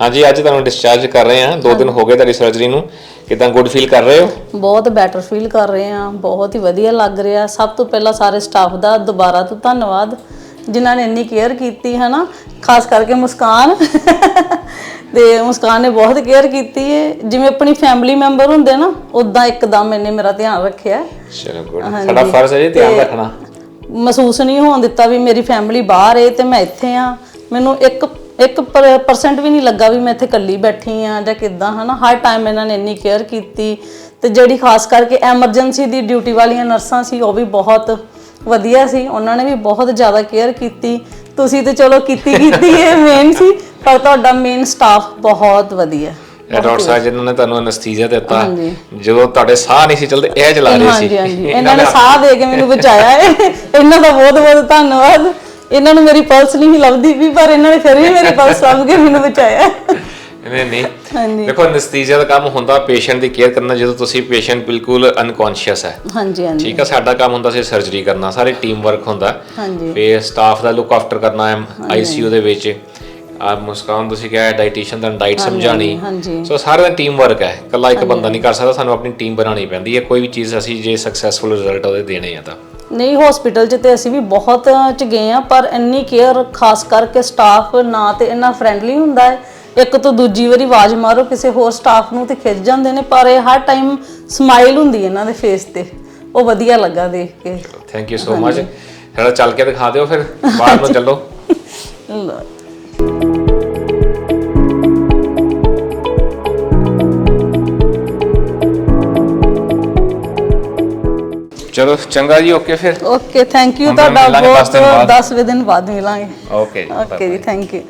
ਹਾਂਜੀ ਅੱਜ ਤੁਹਾਨੂੰ ਡਿਸਚਾਰਜ ਕਰ ਰਹੇ ਹਾਂ। ਦੋ ਦਿਨ ਹੋ ਗਏ ਤੁਹਾਡੀ ਸਰਜਰੀ ਨੂੰ। ਕਿਦਾਂ ਗੁੱਡ ਫੀਲ ਕਰ ਰਹੇ ਹੋ? ਬਹੁਤ ਬੈਟਰ ਫੀਲ ਕਰ ਰਹੇ ਹਾਂ। ਬਹੁਤ ਹੀ ਵਧੀਆ ਲੱਗ ਰਿਹਾ। ਸਭ ਤੋਂ ਪਹਿਲਾਂ ਸਾਰੇ ਸਟਾਫ ਦਾ ਦੁਬਾਰਾ ਤੋਂ ਧੰਨਵਾਦ ਜਿਨ੍ਹਾਂ ਨੇ ਇੰਨੀ ਕੇਅਰ ਕੀਤੀ ਹੈ ਨਾ ਖਾਸ ਕਰਕੇ ਮੁਸਕਾਨ। ਤੇ ਮੁਸਕਾਨ ਨੇ ਬਹੁਤ ਕੇਅਰ ਕੀਤੀ ਹੈ ਜਿਵੇਂ ਆਪਣੀ ਫੈਮਿਲੀ ਮੈਂਬਰ ਹੁੰਦੇ ਨਾ ਉਦਾਂ ਇੱਕਦਮ ਇਹਨੇ ਮੇਰਾ ਧਿਆਨ ਰੱਖਿਆ। ਚਲੋ ਗੁੱਡ ਸਾਡਾ ਫਰਜ਼ ਹੈ ਜੀ ਧਿਆਨ ਰੱਖਣਾ। ਮਹਿਸੂਸ ਨਹੀਂ ਹੋਣ ਦਿੱਤਾ ਵੀ ਮੇਰੀ ਫੈਮਿਲੀ ਬਾਹਰ ਏ ਤੇ ਮੈਂ ਇੱਥੇ ਆ। ਮੈਨੂੰ ਇੱਕ 1% ਵੀ ਨਹੀਂ ਲੱਗਾ ਵੀ ਮੈਂ ਇੱਥੇ ਇਕੱਲੀ ਬੈਠੀ ਆ ਜਾਂ ਕਿੱਦਾਂ ਹਨਾ? ਹਰ ਟਾਈਮ ਇਹਨਾਂ ਨੇ ਇੰਨੀ ਕੇਅਰ ਕੀਤੀ ਤੇ ਜਿਹੜੀ ਖਾਸ ਕਰਕੇ ਐਮਰਜੈਂਸੀ ਦੀ ਡਿਊਟੀ ਵਾਲੀਆਂ ਨਰਸਾਂ ਸੀ ਉਹ ਵੀ ਬਹੁਤ ਵਧੀਆ ਸੀ। ਉਹਨਾਂ ਨੇ ਵੀ ਬਹੁਤ ਜ਼ਿਆਦਾ ਕੇਅਰ ਕੀਤੀ। ਤੁਸੀਂ ਤੇ ਚਲੋ ਕੀਤੀ ਕੀਤੀ ਇਹ ਮੇਨ ਸੀ ਪਰ ਤੁਹਾਡਾ ਮੇਨ ਸਟਾਫ ਬਹੁਤ ਵਧੀਆ। ਡਾਕਟਰ ਸਾਹਿਬ ਜਿਨ੍ਹਾਂ ਨੇ ਤੁਹਾਨੂੰ ਅਨਸਥੀਸੀਆ ਦਿੱਤਾ। ਜਦੋਂ ਤੁਹਾਡੇ ਸਾਹ ਨਹੀਂ ਸੀ ਚੱਲਦੇ ਇਹ ਚਲਾ ਰਹੇ ਸੀ। ਹਾਂਜੀ ਹਾਂਜੀ। ਇਹਨਾਂ ਨੇ ਸਾਹ ਦੇ ਕੇ ਮੈਨੂੰ ਬਚਾਇਆ ਹੈ ਇਹਨਾਂ ਦਾ ਬਹੁਤ ਬਹੁਤ ਧੰਨਵਾਦ। ਇਹਨਾਂ ਨੂੰ ਮੇਰੀ ਪਲਸ ਨਹੀਂ ਲੱਭਦੀ ਵੀ ਪਰ ਇਹਨਾਂ ਨੇ ਫਿਰ ਵੀ ਮੇਰੀ ਪਲਸ ਲੱਭ ਕੇ ਮੈਨੂੰ ਬਚਾਇਆ। ਨਹੀਂ ਨਹੀਂ। ਦੇਖੋ ਅਨਸਥੀਸੀਆ ਦਾ ਕੰਮ ਹੁੰਦਾ ਪੇਸ਼ੈਂਟ ਦੀ ਕੇਅਰ ਕਰਨਾ ਜਦੋਂ ਤੁਸੀਂ ਪੇਸ਼ੈਂਟ ਬਿਲਕੁਲ ਅਨਕੌਂਸ਼ੀਅਸ ਹੈ। ਹਾਂਜੀ ਹਾਂਜੀ। ਠੀਕ ਹੈ ਸਾਡਾ ਕੰਮ ਹੁੰਦਾ ਸੀ ਸਰਜਰੀ ਕਰਨਾ ਸਾਰੇ ਟੀਮ ਵਰਕ ਹੁੰਦਾ। ਹਾਂਜੀ। ਫੇ ਸਟਾਫ ਦਾ ਲੁੱਕ ਆਫਟਰ ਕਰਨਾ ਹੈ ਆਈਸੀਯੂ ਦੇ ਵਿੱਚ। ਆ ਮੁਸਕਾਨ ਤੁਸੀਂ ਕਿਹਾ ਡਾਈਟੀਸ਼ੀਅਨ ਦਾ ਡਾਈਟ ਸਮਝਾਣੀ ਹਾਂਜੀ ਸੋ ਸਾਰਾ ਦਾ ਟੀਮ ਵਰਕ ਹੈ। ਇਕੱਲਾ ਇੱਕ ਬੰਦਾ ਨਹੀਂ ਕਰ ਸਕਦਾ ਸਾਨੂੰ ਆਪਣੀ ਟੀਮ ਬਣਾਉਣੀ ਪੈਂਦੀ ਹੈ। ਕੋਈ ਵੀ ਚੀਜ਼ ਅਸੀਂ ਜੇ ਸਕਸੈਸਫੁਲ ਰਿਜ਼ਲਟ ਉਹਦੇ ਦੇਣੇ ਆ ਤਾਂ। ਨਹੀਂ ਹਸਪੀਟਲ 'ਚ ਤੇ ਅਸੀਂ ਵੀ ਬਹੁਤ ਚ ਗਏ ਆ ਪਰ ਇੰਨੀ ਕੇਅਰ ਖਾਸ ਕਰਕੇ ਸਟਾਫ ਨਾ ਤੇ ਇੰਨਾ ਫ੍ਰੈਂਡਲੀ ਹੁੰਦਾ ਹੈ। ਇੱਕ ਤੋਂ ਦੂਜੀ ਵਾਰੀ ਆਵਾਜ਼ ਮਾਰੋ ਕਿਸੇ ਹੋਰ ਸਟਾਫ ਨੂੰ ਤੇ ਖਿੱਚ ਜਾਂਦੇ ਨੇ ਪਰ ਇਹ ਹਰ ਟਾਈਮ ਸਮਾਈਲ ਹੁੰਦੀ ਹੈ ਇਹਨਾਂ ਦੇ ਫੇਸ ਤੇ। ਉਹ ਵਧੀਆ ਲੱਗਾ ਦੇਖ ਕੇ। ਥੈਂਕ ਯੂ ਸੋ ਮਚ ਥੋੜਾ ਚੱਲ ਕੇ ਦਿਖਾ ਦਿਓ ਫਿਰ ਬਾਹਰ ਨੂੰ ਚੱਲੋ। ਚਲੋ ਚੰਗਾ ਜੀ ਓਕੇ ਫਿਰ। ਓਕੇ ਥੈਂਕ ਯੂ ਹੁਣ ਤੁਹਾਡਾ ਮਿਲਾਂਗੇ ਬਹੁਤ ਦਿਨ ਬਾਅਦ। 10 ਦਿਨ ਬਾਅਦ ਮਿਲਾਂਗੇ। ਓਕੇ ਓਕੇ ਜੀ ਥੈਂਕ ਯੂ